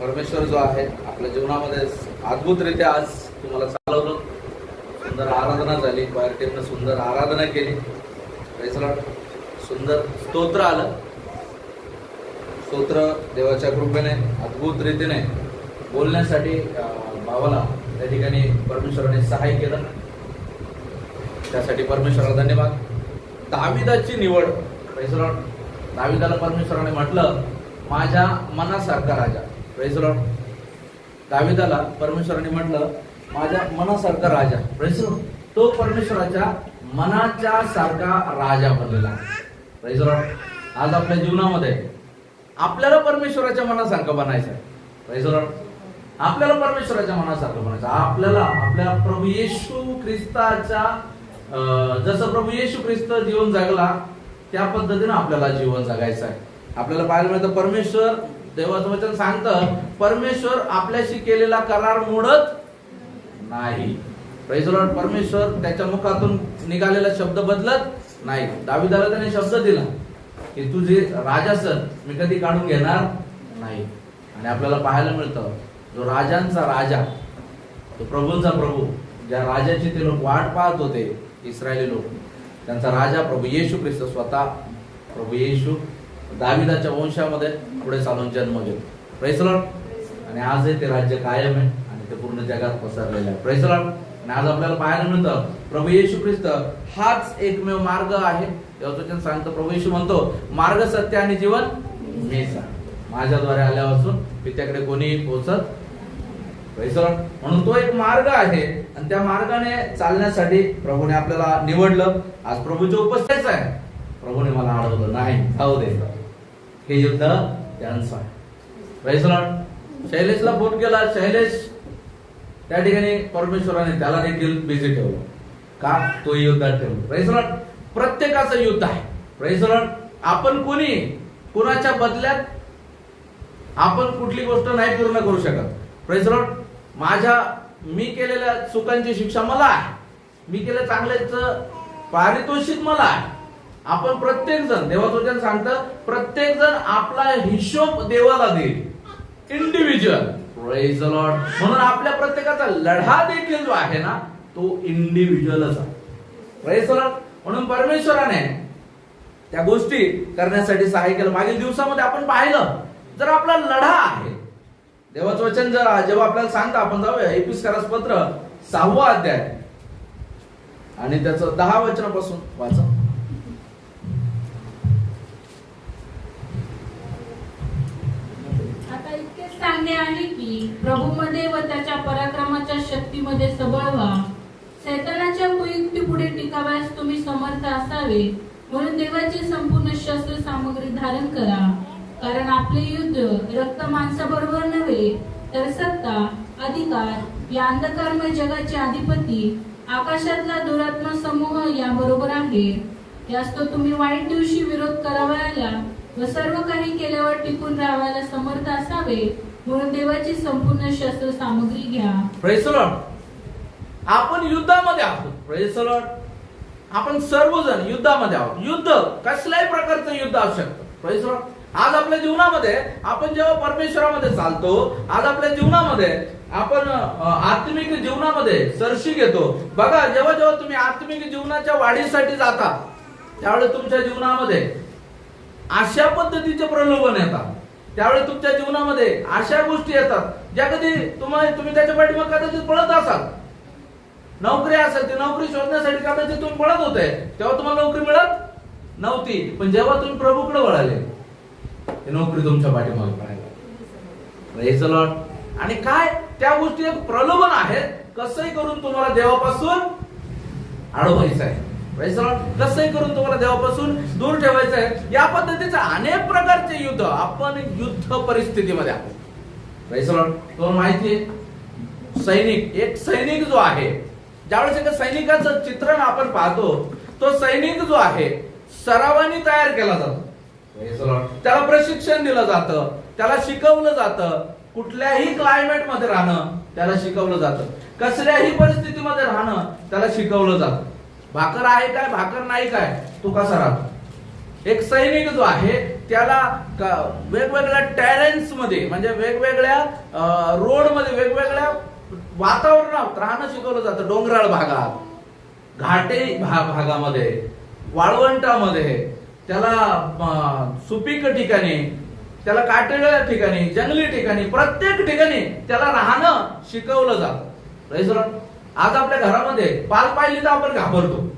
परमेश्वर जो आहे आपल्या जीवनामध्ये अद्भुतरित्या आज तुम्हाला चालवलं. सुंदर आराधना झाली बाहेर टेमनं सुंदर आराधना केली. सुंदर स्तोत्र आलं. स्तोत्र देवाच्या कृपेने अद्भुत रीतीने बोलण्यासाठी भावाला त्या ठिकाणी परमेश्वराने सहाय्य केलं. त्यासाठी परमेश्वराला धन्यवाद. दाविदाची निवड. Praise दाविदाला परमेश्वराने म्हटलं माझ्या मनासारखा राजा. Praise दाविदाला परमेश्वराने म्हटलं माझ्या मनासारखा राजा. Praise तो परमेश्वराच्या मनाच्या सारखा राजा बनलेला आहे. आज आपल्या जीवनामध्ये आपल्याला परमेश्वराच्या मनासारखं बनायचं आहे. आपल्याला परमेश्वराच्या मनासारखं बनायचं आपल्याला आपल्या प्रभू येशू ख्रिस्ताच्या जसं प्रभू येशू ख्रिस्त जीवन जगला त्या पद्धतीनं आपल्याला जीवन जगायचं आहे. आपल्याला पाहायला मिळतं परमेश्वर देवाचं वचन सांगतं परमेश्वर आपल्याशी केलेला करार मोडत नाही. परमेश्वर त्याच्या मुखातून निघालेला शब्द बदलत नाही. दाविदाला त्याने शब्द दिला की तू जे राजा सर मी कधी काढून घेणार नाही. आणि आपल्याला पाहायला मिळतं जो राजांचा राजा तो प्रभूंचा प्रभू ज्या राजाची ते लोक वाट पाहत होते इस्रायली लोक त्यांचा राजा प्रभू येशू ख्रिस्त स्वतः प्रभू येशू दाविदाच्या वंशामध्ये पुढे चालून जन्म घेतो. प्रेसलॉट आणि आजही ते राज्य कायम आहे आणि ते पूर्ण जगात पसरलेलं आहे. प्रेसलॉट आणि आज आपल्याला पाहायला मिळतं प्रभू येशू ख्रिस्त हाच एकमेव मार्ग आहे. यवतोचन सांगतो प्रभू येशू म्हणतो मार्ग सत्य आणि जीवन मेसा माझ्याद्वारे आल्यापासून पित्याकडे कोणीही पोहोचत म्हणून तो एक मार्ग आहे. आणि त्या मार्गाने चालण्यासाठी प्रभूने आपल्याला निवडलं. आज प्रभूचे उपस्थितच आहे. प्रभूने मला अडवलं. नाही जाऊ दे. हे युद्ध त्यांचं. आहे Praise शैलेशला फोन केला. शैलेश त्या ठिकाणी परमेश्वराने त्याला देखील बिझी ठेवलं. का? तो युद्धात ठेवलं. Praise प्रत्येकाचं युद्ध आहे. Praise आपण कोणी? कुणाच्या बदल्यात? आपण कुठली गोष्ट नाही पूर्ण करू शकत. Praise माझ्या मी केलेल्या चुकांची शिक्षा मला आहे. मी केल्या चांगल्याच पारितोषिक मला आहे. आपण प्रत्येक जण देवाचं वचन सांगतं प्रत्येक जण आपला हिशोब देवाला देईल. इंडिव्हिज्युअल लॉर्ड म्हणून आपल्या प्रत्येकाचा लढा देखील जो आहे ना तो इंडिव्हिज्युअलच आहे. लॉर्ड म्हणून परमेश्वराने त्या गोष्टी करण्यासाठी सहाय्य केलं. मागील दिवसामध्ये आपण पाहिलं जर आपला लढा आहे देवाचं वचन जर जेव्हा आपल्याला सांगतं आपण जाऊया एपिस्कारास पत्र सहावा अध्याय. आणि त्याचं दहा वचनापासून वाचा आता इतकेच सांगणे आहे की प्रभूमध्ये व त्याच्या पराक्रमाच्या शक्तीमध्ये सबळ व्हा सैतानाच्या कुयुक्ती पुढे टिकाव्यास तुम्ही समर्थ असावे म्हणून देवाची संपूर्ण शस्त्र सामग्री धारण करा. कारण आपले युद्ध रक्त माणसाबरोबर नव्हे तर सत्ता अधिकार या अंधकारमय जगाचे अधिपती आकाशातला दुरात्मा समूह याबरोबर आहे. यास तो तुम्ही वाईट दिवशी विरोध करावयाला व सर्व काही केल्यावर टिकून राहायला समर्थ असावे म्हणून देवाची संपूर्ण शस्त्र सामग्री घ्या. प्रेसलॉट आपण युद्धामध्ये आहोत. प्रेसलॉट आपण सर्वजण युद्धामध्ये आहोत. युद्ध कसल्याही प्रकारचं युद्ध असू शकतं. प्रेसलॉट आज आपल्या जीवनामध्ये आपण जेव्हा परमेश्वरामध्ये चालतो आज आपल्या जीवनामध्ये आपण आत्मिक जीवनामध्ये सरशी घेतो. बघा जेव्हा जेव्हा तुम्ही आत्मिक जीवनाच्या वाढीसाठी जाता त्यावेळेस तुमच्या जीवनामध्ये अशा पद्धतीचे प्रलोभन येतात. त्यावेळी तुमच्या जीवनामध्ये अशा गोष्टी येतात ज्या कधी तुम्हाला तुम्ही त्याच्या पाठीमाग कदाचित पळत असाल. नोकरी असेल ती नोकरी शोधण्यासाठी कदाचित तुम्ही पळत होते तेव्हा तुम्हाला नोकरी मिळत नव्हती. पण जेव्हा तुम्ही प्रभूकडे वळाले नोकरी तुमच्या पाठीमागे पळायला Praise आणि काय? त्या गोष्टी एक प्रलोभन आहेत. कसंही करून तुम्हाला देवापासून अडवायचं आहे. तसंही करून तुम्हाला देवापासून दूर ठेवायचं आहे. या पद्धतीचे अनेक प्रकारचे युद्ध आपण युद्ध परिस्थितीमध्ये आहोत. तुम्हाला माहिती सैनिक एक सैनिक जो आहे ज्यावेळेस एका सैनिकाचं चित्रण आपण पाहतो तो सैनिक जो आहे सरावानी तयार केला जातो. त्याला प्रशिक्षण दिलं जातं त्याला शिकवलं जातं. कुठल्याही क्लायमेटमध्ये राहणं त्याला शिकवलं जातं. कसल्याही परिस्थितीमध्ये राहणं त्याला शिकवलं जातं. भाकर आहे काय भाकर नाही काय? तो कसा राहतो एक सैनिक जो आहे त्याला वेगवेगळ्या टॅलेंट्समध्ये म्हणजे वेगवेगळ्या रोडमध्ये वेगवेगळ्या वातावरणात राहणं शिकवलं जातं डोंगराळ भागात. घाटे भा- भागामध्ये वाळवंटामध्ये त्याला सुपीक ठिकाणी त्याला काटेळ्या ठिकाणी जंगली ठिकाणी प्रत्येक ठिकाणी त्याला राहणं शिकवलं जातं. आज आपल्या घरामध्ये पाल पाहिली तर आपण घाबरतो.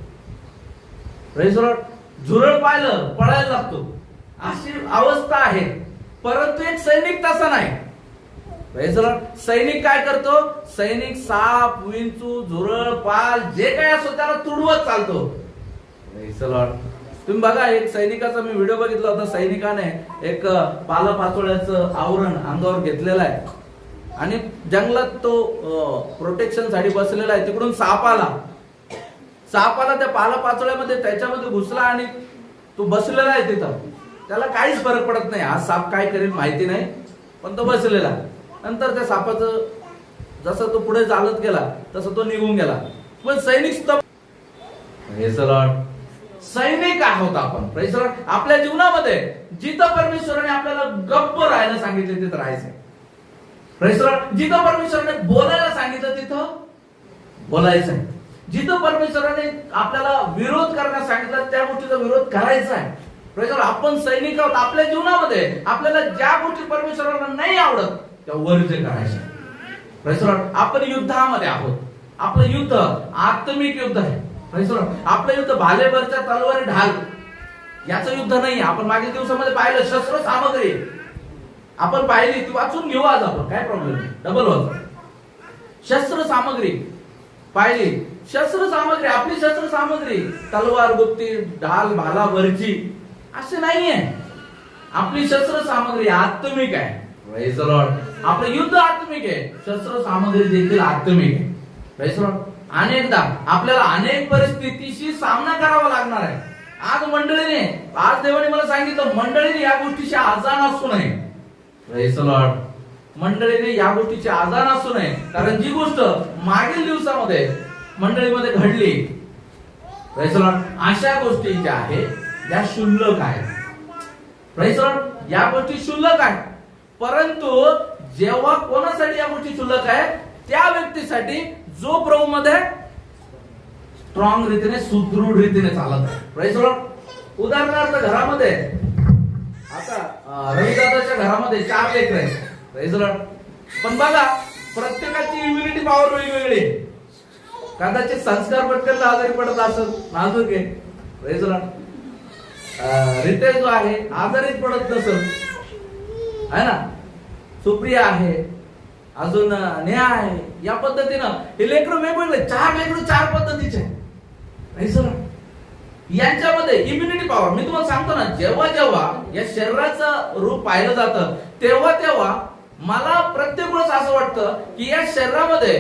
झुरळ पाहिलं पळायला लागतो. अशी अवस्था आहे. परंतु एक सैनिक तसा नाही. सैनिक काय करतो? सैनिक साप विंचू झुरळ पाल जे काय असो त्याला तुडवत चालतो. तुम्ही बघा एक सैनिकाचा मी व्हिडिओ बघितला होता. सैनिकाने एक पाला पाचोळ्याचं आवरण अंगावर घेतलेलं आहे. आणि जंगलात तो प्रोटेक्शनसाठी बसलेला आहे. तिकडून साप आला. साप आला त्या पाला पाचोळ्यामध्ये त्याच्यामध्ये घुसला आणि तो बसलेला आहे तिथं. त्याला काहीच फरक पडत नाही. हा साप काय करेल माहिती नाही पण तो बसलेला. नंतर त्या सापाचं जसं तो पुढे चालत गेला तसं तो निघून गेला. पण सैनिक स्तब्ध हे सलॉट सैनिक आहोत आपण. आपल्या जीवनामध्ये. जिथं परमेश्वराने आपल्याला गप्प राहायला सांगितले तिथं राहायचं. जिथं परमेश्वराने बोलायला सांगितलं तिथं बोलायचं आहे. जिथं परमेश्वराने आपल्याला विरोध करण्यास सांगितलं त्या गोष्टीचा विरोध करायचा आहे. आपण सैनिक आहोत आपल्या जीवनामध्ये. आपल्याला ज्या गोष्टी परमेश्वराला नाही आवडत त्या वर्ज करायच्या आपण युद्धामध्ये आहोत. आपलं युद्ध आत्मिक युद्ध आहे. आपलं युद्ध भालेवरच्या तलवारी ढाल. याचं युद्ध नाही आपण मागील दिवसामध्ये पाहिलं शस्त्र सामग्री. आपण पाहिली ती वाचून घेऊ आज आपण. काय प्रॉब्लेम नाही. डबल वाच शस्त्र सामग्री. पाहिली. शस्त्र सामग्री. आपली शस्त्र सामग्री. तलवार गुप्ती ढाल भाला वरची. असे नाहीये. आपली शस्त्र सामग्री आत्मिक आहे. आपलं युद्ध आत्मिक आहे. शस्त्र सामग्री देखील आत्मिक आहे. अनेकदा आपल्याला अनेक परिस्थितीशी सामना करावा लागणार आहे. आज मंडळीने आज देवाने मला सांगितलं मंडळीने या गोष्टीशी आजान असू नये. मंडळीने या गोष्टीचे आजार असू नये. कारण जी गोष्ट मागील दिवसामध्ये मंडळीमध्ये घडली अशा गोष्टी ज्या आहेत त्या शुल्लक आहेत. या गोष्टी शुल्लक आहेत. परंतु जेव्हा कोणासाठी या गोष्टी शुल्लक आहेत त्या व्यक्तीसाठी जो प्रभू मध्ये स्ट्रॉंग रीतीने सुदृढ रीतीने चालत आहे. उदाहरणार्थ घरामध्ये आता रविदादाच्या घरामध्ये चार लेकर आहेत. पण बघा प्रत्येकाची इम्युनिटी पॉवर वेगवेगळी आहे. कदाचित संस्कार पटकन आजारी पडत असत नाजूक आहे. Praise रितेश जो आहे आजारीच पडत नसत आहे ना? सुप्रिया आहे. अजून नेहा आहे. या पद्धतीनं हे लेकरं वेगवेगळे चार लेकरं चार पद्धतीचे आहेत. Praise the Lord. यांच्यामध्ये इम्युनिटी पॉवर मी तुम्हाला सांगतो ना जेव्हा जेव्हा या शरीराचं रूप पाहिलं जातं तेव्हा तेव्हा मला प्रत्येक वेळेस असं वाटतं की या शरीरामध्ये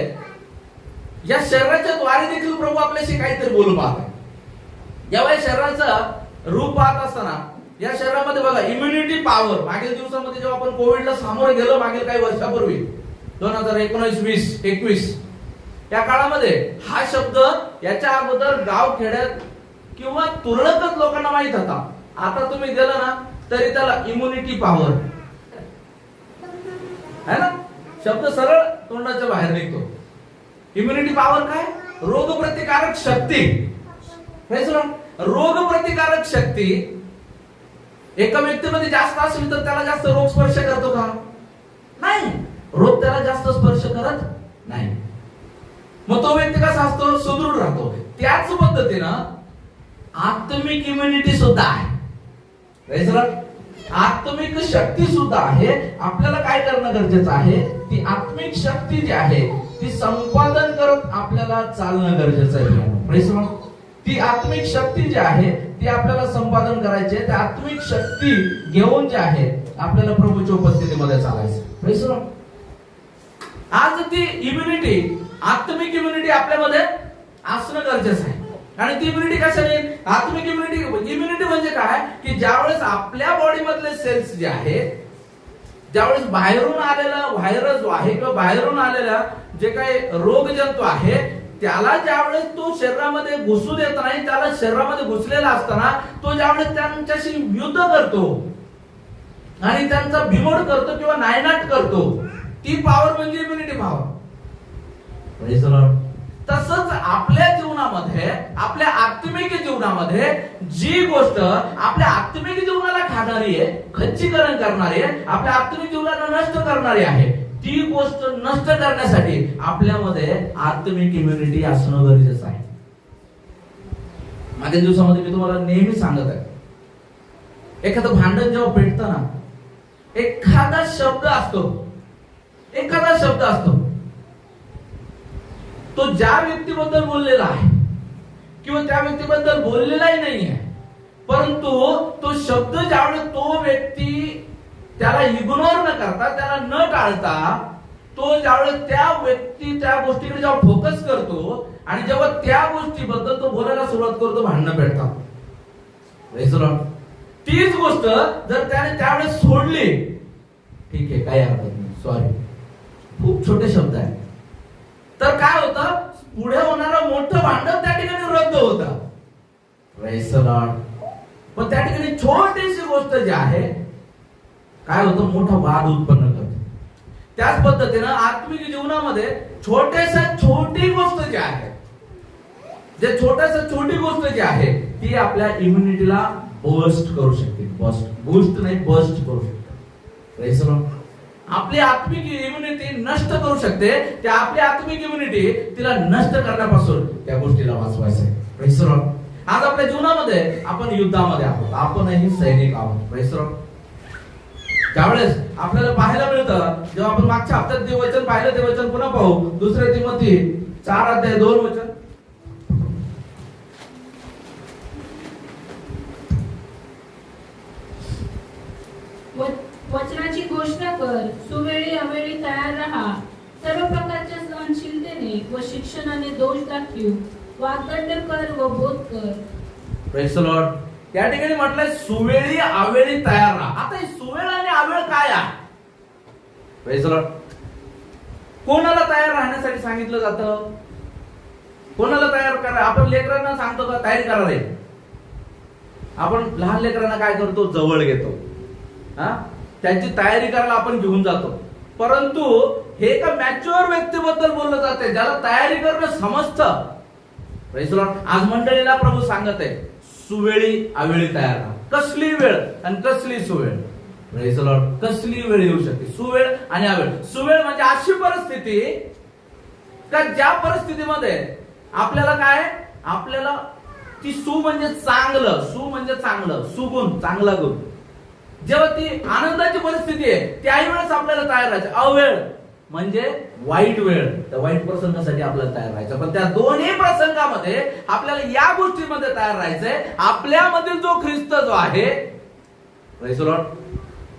या शरीराच्या द्वारे देखील प्रभू आपल्याशी काहीतरी बोलू पाहत जेव्हा या शरीराचं रूप पाहत असताना या शरीरामध्ये बघा इम्युनिटी पॉवर मागील दिवसामध्ये जेव्हा आपण कोविडला सामोरे गेलो मागील काही वर्षापूर्वी दोन हजार एकोणीस वीस एकवीस त्या काळामध्ये हा शब्द याच्या अगोदर गाव खेड्यात किंवा तुरळकच लोकांना माहीत होता. आता तुम्ही गेला ना तरी त्याला इम्युनिटी पॉवर है ना? शब्द सरळ तोंडाच्या बाहेर निघतो. इम्युनिटी पॉवर काय? रोग प्रतिकारक शक्ती रोग प्रतिकारक शक्ती एका व्यक्तीमध्ये जास्त असेल तर त्याला जास्त रोग स्पर्श करतो का? नाही. रोग त्याला जास्त स्पर्श करत नाही. मग तो व्यक्ती कसा असतो? सुदृढ राहतो. त्याच पद्धतीनं आत्मिक इम्युनिटी सुद्धा आहे. आत्मिक शक्ती सुद्धा आहे. आपल्याला काय करणं गरजेचं आहे? ती आत्मिक शक्ती जी आहे ती संपादन करत आपल्याला चालणं गरजेचं आहे. ती आत्मिक शक्ती जी आहे ती आपल्याला संपादन करायची आहे. त्या आत्मिक शक्ती घेऊन जे आहे आपल्याला प्रभूच्या उपस्थितीमध्ये चालायचं आज ती इम्युनिटी आत्मिक इम्युनिटी आपल्यामध्ये असणं गरजेचं आहे. आणि ती इम्युनिटी कशाने? आत्मिक इम्युनिटी म्हणजे इम्युनिटी म्हणजे काय? की ज्यावेळेस आपल्या बॉडी मधले सेल्स जे आहेत ज्यावेळेस बाहेरून आलेला व्हायरस जो आहे किंवा बाहेरून आलेला जे काही रोगजंतू आहे त्याला ज्यावेळेस तो शरीरामध्ये घुसू देत नाही त्याला शरीरामध्ये घुसलेला असताना तो ज्यावेळेस त्यांच्याशी युद्ध करतो आणि त्यांचा बिमोड करतो किंवा नायनाट करतो ती पॉवर म्हणजे इम्युनिटी म्हणजे पॉवर तसंच आपल्या जीवनामध्ये आपल्या आत्मिक जीवनामध्ये जी गोष्ट आपल्या आत्मिक जीवनाला खाणारी आहे खच्चीकरण करणारी आहे आपल्या आत्मिक जीवनाला नष्ट करणारी आहे ती गोष्ट नष्ट करण्यासाठी आपल्यामध्ये आत्मिक इम्युनिटी असणं गरजेचं आहे. मागील दिवसामध्ये मी तुम्हाला नेहमी सांगत आहे. एखादं भांडण जेव्हा पेटतं ना एखादा शब्द असतो एखादा शब्द असतो तो ज्या व्यक्तीबद्दल बोललेला आहे किंवा त्या व्यक्तीबद्दल बोललेलाही नाही आहे परंतु तो शब्द ज्यावेळेस तो व्यक्ती त्याला इग्नोर न करता त्याला न टाळता तो ज्यावेळी त्या व्यक्ती त्या गोष्टीकडे जेव्हा फोकस करतो आणि जेव्हा त्या गोष्टीबद्दल तो बोलायला सुरुवात करतो भांडणं पेटतात तीच गोष्ट जर त्याने त्यावेळेस सोडली ठीक आहे काही हरकत नाही. सॉरी खूप छोटे शब्द आहेत. तर काय होतं? पुढे होणारं मोठं भांडण त्या ठिकाणी रद्द होतं. पण त्या ठिकाणी छोटीशी गोष्ट जी आहे काय होतं? मोठा वाद उत्पन्न करते. त्याच पद्धतीनं आत्मिक जीवनामध्ये छोट्याशा छोटी गोष्ट जी आहे जे छोट्याशा छोटी गोष्ट जी आहे ती आपल्या इम्युनिटीला बस्ट करू शकते. बस्ट बूस्ट नाही बस्ट करू शकते. आपली आत्मिक इम्युनिटी नष्ट करू शकते. त्या आपली आत्मिक इम्युनिटी तिला नष्ट करण्यापासून त्या गोष्टीला वाचवायचं आहे आज आपल्या जीवनामध्ये आपण युद्धामध्ये आहोत. आपणही सैनिक आहोत. Praise त्यावेळेस आपल्याला पाहायला मिळतं जेव्हा आपण मागच्या हप्त्यात जे वचन पाहिलं ते वचन पुन्हा पाहू. दुसरे तिमती चार अध्याय दोन वचन. वचनाची घोषणा कर सुवेळी अवेळी तयार राहा. सर्व प्रकारच्या सहनशीलतेने व शिक्षणाने दोष दाखव वागदंड कर व बोध कर. त्या ठिकाणी म्हटलंय सुवेळी आवेळी तयार राहा. आता सुवेळ आणि आवेळ काय आहे? कोणाला तयार राहण्यासाठी सांगितलं जातं? कोणाला तयार करा आपण लेकरांना सांगतो का तयारी करा रे. आपण लहान लेकरांना काय करतो? जवळ घेतो. हा? त्यांची तयारी करायला आपण घेऊन जातो. परंतु हे एका मॅच्युअर व्यक्तीबद्दल बोललं जाते ज्याला तयारी करणं समजतं. आज मंडळीला प्रभू सांगत आहे सुवेळी आवेळी तयार राहा. कसली वेळ आणि कसली सुवेळ? Praise कसली वेळ येऊ शकते? सुवेळ आणि आवेळ सुवेळ म्हणजे अशी परिस्थिती का ज्या परिस्थितीमध्ये आपल्याला काय? आपल्याला ती सु म्हणजे चांगलं सु म्हणजे चांगलं सुगुण चांगला गुण. जेव्हा ती आनंदाची परिस्थिती आहे त्याही वेळेस आपल्याला तयार राहायचं. अवेळ म्हणजे वाईट वेळ. त्या वाईट प्रसंगासाठी आपल्याला तयार राहायचं. पण त्या दोन्ही प्रसंगामध्ये आपल्याला या गोष्टीमध्ये तयार राहायचंय. आपल्यामधील जो ख्रिस्त जो आहे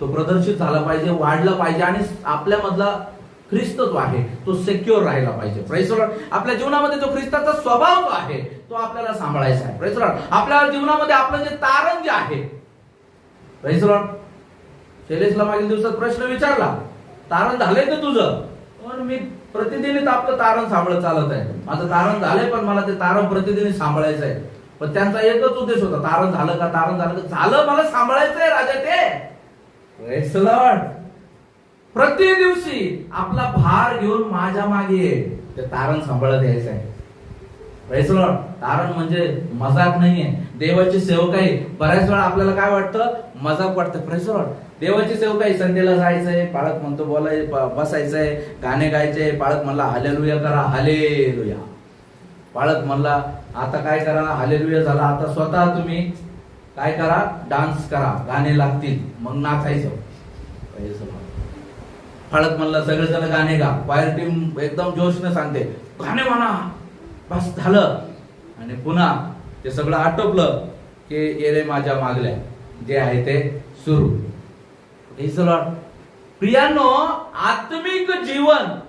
तो प्रदर्शित झाला पाहिजे वाढला पाहिजे आणि आपल्यामधला ख्रिस्त जो आहे तो सेक्युअर राहिला पाहिजे. आपल्या जीवनामध्ये जो ख्रिस्ताचा स्वभाव जो आहे तो आपल्याला सांभाळायचा आहे. आपल्या जीवनामध्ये आपलं जे तारण जे आहे Praise शैलेशला मागील दिवसात प्रश्न विचारला. तारण झालंय का तुझं? पण मी प्रतिदिनच आपलं तारण सांभाळत चालत आहे. माझं तारण झालंय पण मला ते तारण प्रतिदिनी सांभाळायचं आहे. पण त्यांचा एकच उद्देश होता तारण झालं का तारण झालं का? झालं मला सांभाळायचंय राजा ते. Praise प्रति दिवशी आपला भार घेऊन माझ्या मागे ते तारण सांभाळत यायचं आहे. तारण म्हणजे मजाक नाहीये. देवाची आहे बऱ्याच वेळा आपल्याला काय वाटतं? मजाक वाटतं. Praise the Lord. देवाची सेवकाई संडेला जायचंय पाळक म्हणतो बोलाय बसायचंय गाणे गायचे पाळक म्हणला हालेलुया करा हालेलुया पाळक म्हणला आता काय करा? हालेलुया झाला. आता स्वतः तुम्ही काय करा? डान्स करा. गाणे लागतील. मग नाचायचं. Praise म्हणलं सगळेजण गाणे गा. फायर टीम एकदम जोशने सांगते गाणे म्हणा. बस झालं. आणि पुन्हा ते सगळं आटोपलं की येणे माझ्या मागल्या. जे आहे ते सुरू. Praise प्रियांनो आत्मिक जीवन.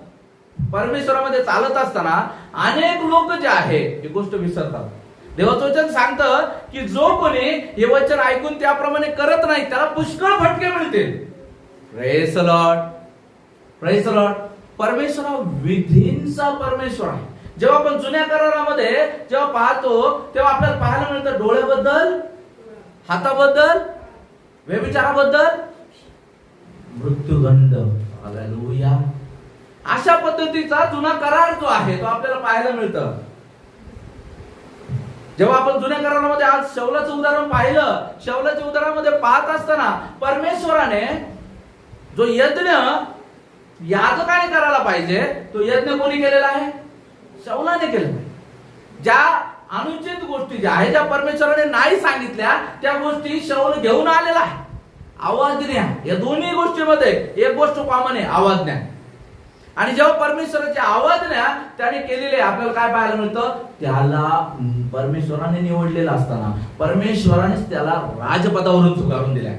परमेश्वरामध्ये चालत असताना अनेक लोक जे आहे ही गोष्ट विसरतात. देवाचं वचन सांगतं की जो कोणी हे वचन ऐकून त्याप्रमाणे करत नाही त्याला पुष्कळ फटके मिळतील. प्रेस लॉर्ड प्रेस लॉर्ड परमेश्वर विधींचा परमेश्वर आहे. जेव्हा आपण जुन्या करारामध्ये जेव्हा पाहतो तेव्हा आपल्याला पाहायला मिळतं डोळ्याबद्दल हाताबद्दल व्यभिचाराबद्दल. मृत्यूदंड. हालेलुया अशा पद्धतीचा जुना करार जो आहे तो आपल्याला पाहायला मिळतं. जेव्हा आपण जुन्या करारामध्ये आज शौलाचं उदाहरण पाहिलं शौलाच्या उदाहरणामध्ये पाहत असताना परमेश्वराने जो यज्ञ याजकाने करायला पाहिजे तो यज्ञ कोणी केलेला आहे? शौलाने केलं ज्या अनुचित गोष्टी ज्या आहेत ज्या परमेश्वराने नाही सांगितल्या त्या गोष्टी शौल घेऊन आलेला आहे. आवाजण्या या दोन्ही गोष्टीमध्ये एक गोष्ट कॉमन आहे आवाजण्या आणि जेव्हा परमेश्वराची आवाजण्या त्याने केलेली आहे आपल्याला काय पाहायला मिळतं? त्याला परमेश्वराने निवडलेला असताना परमेश्वरानेच त्याला राजपदावरून झुगारून दिलाय.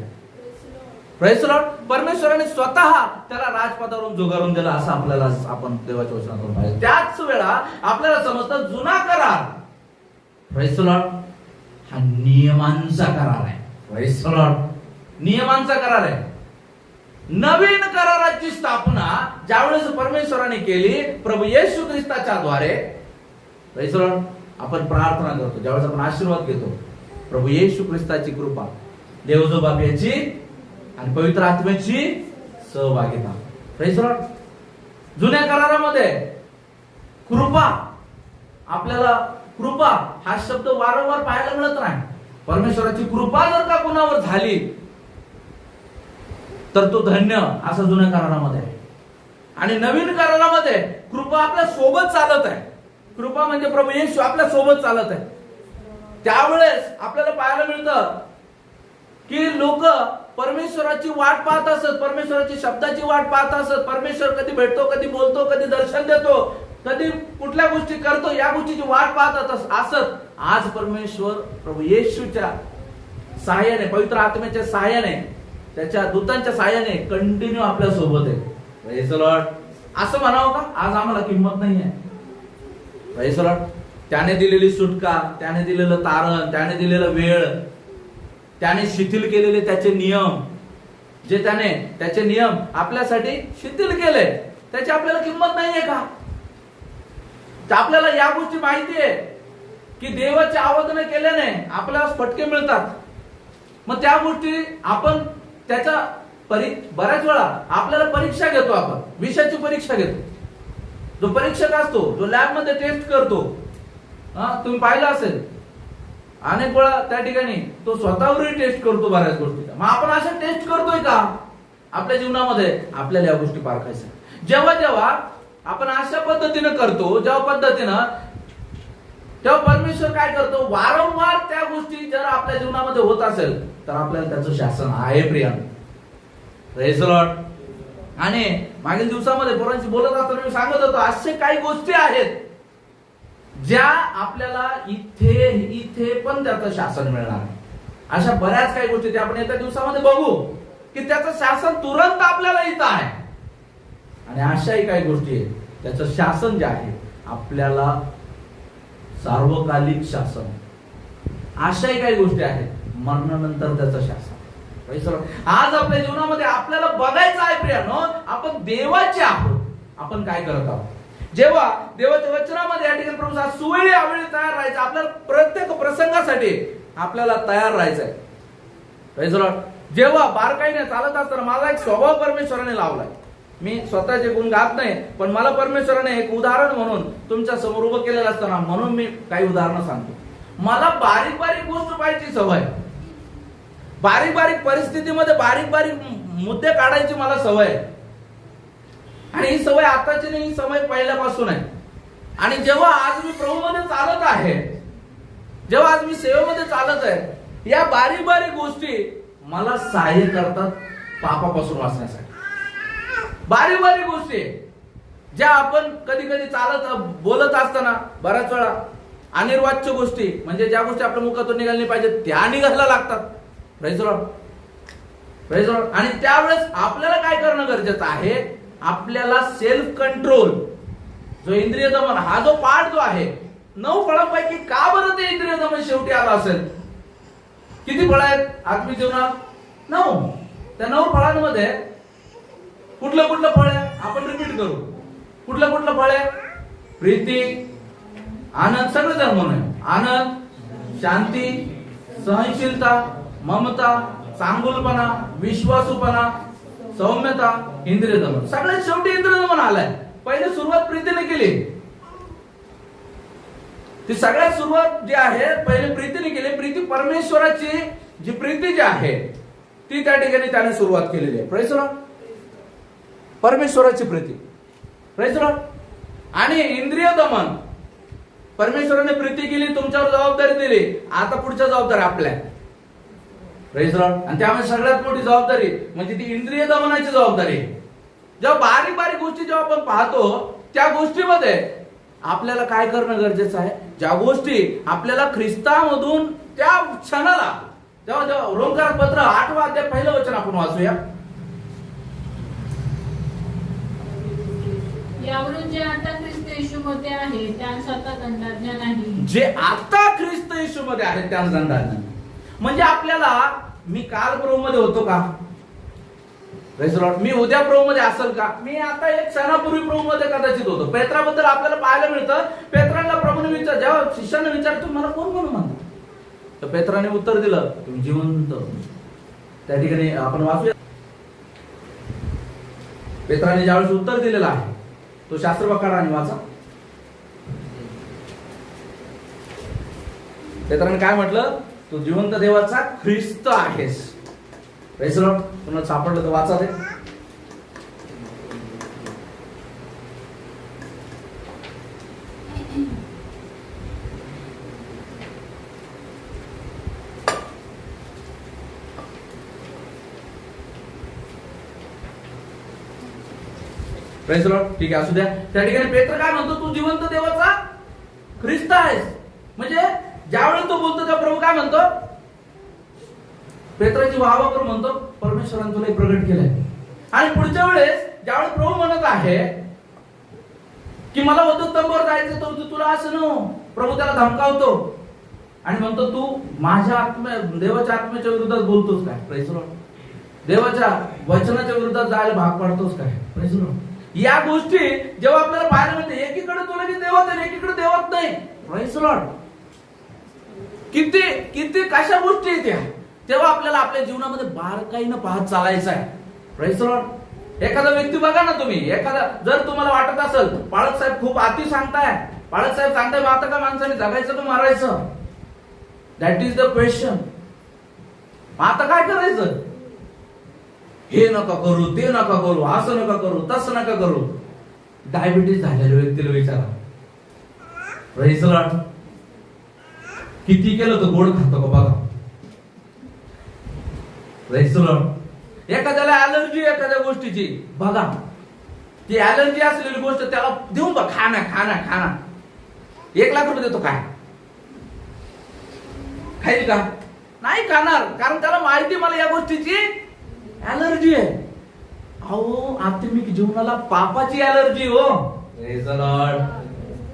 परमेश्वराने स्वतः त्याला राजपदावरून जोगारून दिला असं आपल्याला आपण देवाच्या वचनातून पाहिजे त्याच वेळा आपल्याला समजतं जुना करार. Praise हा नियमांचा करार आहे. Praise नियमांचा करार आहे. नवीन कराराची स्थापना ज्यावेळेस परमेश्वराने केली प्रभू येशू ख्रिस्ताच्या द्वारे आपण प्रार्थना करतो. ज्यावेळेस आपण आशीर्वाद घेतो प्रभू येशू ख्रिस्ताची कृपा देवजोबाब याची आणि पवित्र आत्म्याची सहभागिता जुन्या करारामध्ये कृपा आपल्याला कृपा हा शब्द वारंवार पाहायला मिळत नाही. परमेश्वराची कृपा जर का कुणावर झाली तर तो धन्य असं जुन्या करारामध्ये आहे. आणि नवीन करारामध्ये कृपा आपल्यासोबत चालत आहे. कृपा म्हणजे प्रभू येशू आपल्यासोबत चालत आहे. त्यावेळेस आपल्याला पाहायला मिळतं की लोक परमेश्वराची वाट पाहत असत परमेश्वराची शब्दाची वाट पाहत असत परमेश्वर कधी भेटतो कधी बोलतो कधी दर्शन देतो कधी कुठल्या गोष्टी करतो या गोष्टीची वाट पाहत अस- असत. आज परमेश्वर प्रभू येशूच्या सहाय्याने पवित्र आत्म्याच्या सहाय्याने त्याच्या दूतांच्या सहाय्याने कंटिन्यू आपल्यासोबत आहे. असं म्हणावं का? आज आम्हाला किंमत नाही आहे त्याने दिलेली सुटका त्याने दिलेलं तारण त्याने दिलेलं वेळ त्याने शिथिल केलेले त्याचे नियम जे त्याने त्याचे नियम आपल्यासाठी शिथिल केले त्याची आपल्याला किंमत नाहीये का? आपल्याला या गोष्टी माहिती आहे की देवाची आवाहन केल्याने आपल्याला फटके मिळतात. मग त्या गोष्टी आपण त्याचा परी बऱ्याच वेळा आपल्याला परीक्षा घेतो आपण. विषयाची परीक्षा घेतो. जो परीक्षक असतो जो लॅबमध्ये टेस्ट करतो हा तुम्ही पाहिलं असेल. अनेक वेळा त्या ठिकाणी तो स्वतःवरही टेस्ट करतो बऱ्याच गोष्टी मग आपण अशा टेस्ट करतोय का? आपल्या जीवनामध्ये आपल्याला या गोष्टी पारखायच्या जेव्हा जेव्हा आपण अशा पद्धतीनं करतो जेव्हा पद्धतीनं तेव्हा परमेश्वर काय करतो? वारंवार त्या गोष्टी जर आपल्या जीवनामध्ये होत असेल तर आपल्याला त्याचं शासन आहे प्रिया. आणि मागील दिवसामध्ये पोरांशी बोलत असताना मी सांगत होतो असे काही गोष्टी आहेत ज्या आपल्याला इथे इथे पण त्याचं शासन मिळणार अशा बऱ्याच काही गोष्टी त्या आपण येत्या दिवसामध्ये बघू की त्याचं शासन तुरंत आपल्याला इथं आहे. आणि अशाही काही गोष्टी आहेत. त्याचं शासन जे आहे आपल्याला सार्वकालिक शासन. अशाही काही गोष्टी आहेत. मरणानंतर त्याचं शासन. आज आपल्या जीवनामध्ये आपल्याला बघायचं आहे प्रियानो आपण देवाचे आहोत. आपण काय करत आहोत? जेव्हा देवाच्या वचनामध्ये या ठिकाणी प्रभू सांगतात, सुवेळी अवेळी तयार राहायचं आपल्याला प्रत्येक प्रसंगासाठी आपल्याला तयार राहायचंय. जेव्हा बारकाईने चालत असताना माझा एक स्वभाव परमेश्वराने लावलाय. मी स्वतःचे गुण गात नाही पण मला परमेश्वराने एक उदाहरण म्हणून तुमच्यासमोर उभं केलेलं असताना म्हणून मी काही उदाहरणं सांगतो. मला बारीक बारीक गोष्ट पाहायची सवय. बारीक बारीक परिस्थितीमध्ये बारीक बारीक मुद्दे काढायची मला सवय. आहे. आणि ही सवय आताची नाही ही सवय पहिल्यापासून आहे. आणि जेव्हा आज मी प्रभूमध्ये चालत आहे जेव्हा आज मी सेवेमध्ये चालत आहे या बारीक बारीक गोष्टी मला सहाय्य करतात पापापासून वाचण्यासाठी. बारीक बारीक गोष्टी ज्या आपण कधी कधी चालत बोलत असताना बऱ्याच वेळा अनिर्वाच्य गोष्टी म्हणजे ज्या गोष्टी आपल्या मुखातून निघाल्या पाहिजे त्या निघायला लागतात. Praise the आणि त्यावेळेस आपल्याला काय करणं गरजेचं आहे? आपल्याला सेल्फ कंट्रोल जो इंद्रिय दमन हा जो पाठ जो आहे नऊ फळांपैकी का बरं ते इंद्रिय दमन शेवटी आला असेल? किती फळ आहेत आत्मिक जीवनात नऊ. त्या नऊ फळांमध्ये कुठलं कुठलं फळ आहे? आपण रिपीट करू. कुठलं कुठलं फळ आहे? प्रीती आनंद सगळं जण आहे आनंद शांती सहनशीलता ममता चांगुलपणा विश्वासूपणा सौम्यता इंद्रिय दमन सगळ्यात शेवटी इंद्रिय दमन आलाय. पहिले सुरुवात प्रीतीने केली. ती सगळ्यात सुरुवात जी आहे पहिले प्रीतीने केली. प्रीती परमेश्वराची जी प्रीती जी आहे ती त्या ठिकाणी त्याने सुरुवात केलेली आहे. Praise परमेश्वराची प्रीती. प्रेसर आणि इंद्रिय दमन परमेश्वराने प्रीती केली तुमच्यावर जबाबदारी दिली. आता पुढच्या जबाबदारी आपल्या. आणि त्यामुळे सगळ्यात मोठी जबाबदारी म्हणजे ती इंद्रिय दमनाची जबाबदारी. आहे. जेव्हा बारीक बारीक गोष्टी जेव्हा आपण पाहतो त्या गोष्टीमध्ये आपल्याला काय करणं गरजेचं आहे? ज्या गोष्टी आपल्याला ख्रिस्तामधून त्या क्षणाला तेव्हा जेव्हा रोमकार पत्र आठवा अध्याय पहिलं वचन आपण वाचूया. यावरून जे आता ख्रिस्त येशूमध्ये आहे त्यांचा आता दंडाज्ञा नाही. जे आता ख्रिस्त येशू मध्ये आहे त्या दंडाने म्हणजे आपल्याला मी काल प्रो मध्ये होतो का? मी उद्या प्रो मध्ये असेल का? मी आता एक क्षणापूर्वी प्रो मध्ये कदाचित होतो. पेत्राबद्दल आपल्याला पाहायला मिळतं. पेत्राला प्रभूने विचार जेव्हा शिष्याने विचार तुम्ही मला कोण कोण म्हणतो? तर पेत्राने उत्तर दिलं तुम्ही जिवंत त्या ठिकाणी आपण वाचूया. पेत्राने ज्यावेळेस उत्तर दिलेलं आहे तो शास्त्र काढा आणि वाचा. पेत्राने काय म्हटलं? तू जिवंत देवाचा ख्रिस्त आहेस. पुन्हा सापडलं तर वाचा ते. ठीक आहे असू द्या. त्या ठिकाणी पेत्र काय म्हणतो? तू जिवंत देवाचा ख्रिस्त आहेस. म्हणजे ज्यावेळी तो बोलतो तेव्हा प्रभू काय म्हणतो? पेत्राची वाहवा करून म्हणतो परमेश्वराने तुला प्रगट केलंय. आणि पुढच्या वेळेस ज्यावेळेस प्रभू म्हणत आहे की मला वधस्तंभावर जायचं तर तुला असं न प्रभू त्याला धमकावतो. आणि म्हणतो तू माझ्या आत्मे देवाच्या आत्म्याच्या विरोधात बोलतोस काय? Praise देवाच्या वचनाच्या विरोधात जायला भाग पाडतोस काय? Praise या गोष्टी जेव्हा आपल्याला पाहायला मिळते एकीकडे तुला की देवात आहे एकीकडे देवात नाही. Praise. किती किती कशा गोष्टी आहेत तेव्हा आपल्याला आपल्या जीवनामध्ये बारकाईनं पाहत चालायचं आहे. Praise एखादा व्यक्ती बघा ना तुम्ही. एखादा जर तुम्हाला वाटत असेल पाळक साहेब खूप अति सांगताय. पाळक साहेब सांगताय आता का माणसाने जगायचं का मारायचं? दॅट इज द क्वेश्चन आता काय करायचं? हे नका करू ते नका करू असं नका करू तसं नका करू. डायबिटीज झालेल्या व्यक्तीला विचारा. Praise. किती केलं तर गोड खातो का बघा. एखाद्याला अलर्जी एखाद्या गोष्टीची बघा. ती अलर्जी असलेली गोष्ट त्याला देऊन बघ खाना खाना खाना एक लाख रुपये देतो काय? खाईल का? नाही खाणार कारण त्याला माहिती मला या गोष्टीची. अलर्जी आहे. अहो आत्मिक जीवनाला पापाची अलर्जी हो.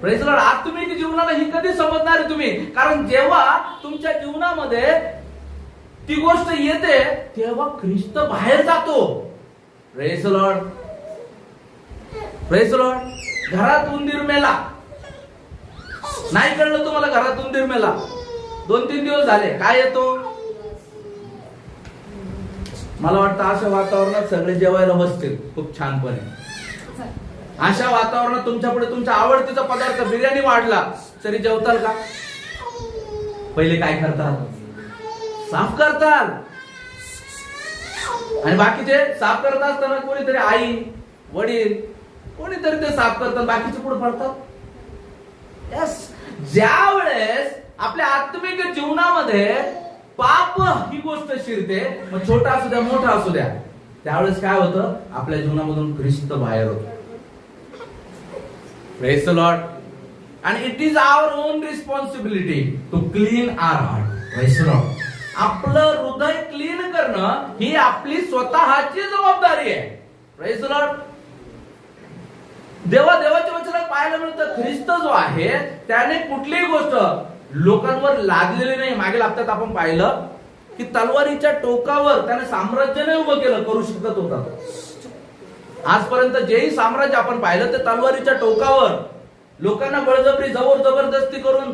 Praise आज तुम्ही जीवनाला ही कधी समजणार आहे तुम्ही? कारण जेव्हा तुमच्या जीवनामध्ये ती गोष्ट येते तेव्हा ख्रिस्त बाहेर जातो. Praise the Lord. Praise घरात उंदीर मेला नाही कळलं तुम्हाला घरात उंदीर मेला दोन तीन दिवस झाले. काय येतो? मला वाटतं अशा वातावरणात सगळे जेवायला बसतील खूप छानपणे. अशा वातावरणात तुमच्यापुढे तुमचा आवडतीचा पदार्थ बिर्याणी वाढला तरी जेवताल का? पहिले काय करताल? साफ करताल. आणि बाकीचे साफ करत असताना कोणीतरी आई वडील कोणीतरी ते साफ करतात बाकीचे पुढे पडतात यस ज्या वेळेस आपल्या आत्मिक जीवनामध्ये पाप ही गोष्ट शिरते मग छोटा असू द्या मोठा असू द्या त्यावेळेस काय होतं? आपल्या जीवनामधून ख्रिस्त बाहेर होतो. Praise the Lord. And it is our own responsibility to clean our heart. Praise the Lord. आपलं हृदय क्लीन करणं ही आपली स्वतःची जबाबदारी आहे Praise लॉर्ड देवा देवाच्या वचनात पाहायला मिळतं ख्रिस्त जो आहे त्याने कुठलीही गोष्ट लोकांवर लादलेली नाही मागील हप्त्यात आपण पाहिलं की तलवारीच्या टोकावर त्याने साम्राज्य नाही उभं केलं करू शकत होता आजपर्यंत जेही साम्राज्य आपण पाहिलं ते तलवारीच्या टोकावर लोकांना बळजबरी जबर जबरदस्ती करून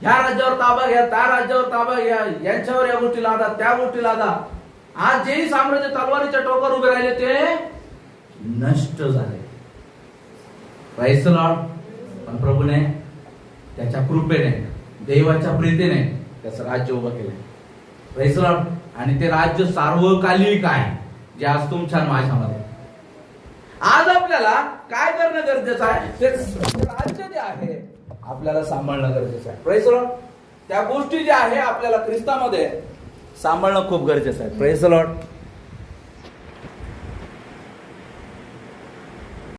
ह्या राज्यावर ताबा घ्या त्या राज्यावर ताबा घ्या यांच्यावर या गोष्टी लादा त्या गोष्टी लादा. आज जेही साम्राज्य तलवारीच्या टोकावर उभे राहिले ते नष्ट झाले. Praise पण प्रभूने त्याच्या कृपेने देवाच्या प्रीतीने त्याचं राज्य उभं केलं Praise आणि ते राज्य सार्वकालिक आहे जे आज तुमच्या माझ्यामध्ये आज आपल्याला काय करणं गरजेचं आहे? ते राज्य जे आहे आपल्याला सांभाळणं गरजेचं आहे. Praise त्या गोष्टी ज्या आहे आपल्याला ख्रिस्तामध्ये सांभाळणं खूप गरजेचं आहे. प्रेसलॉट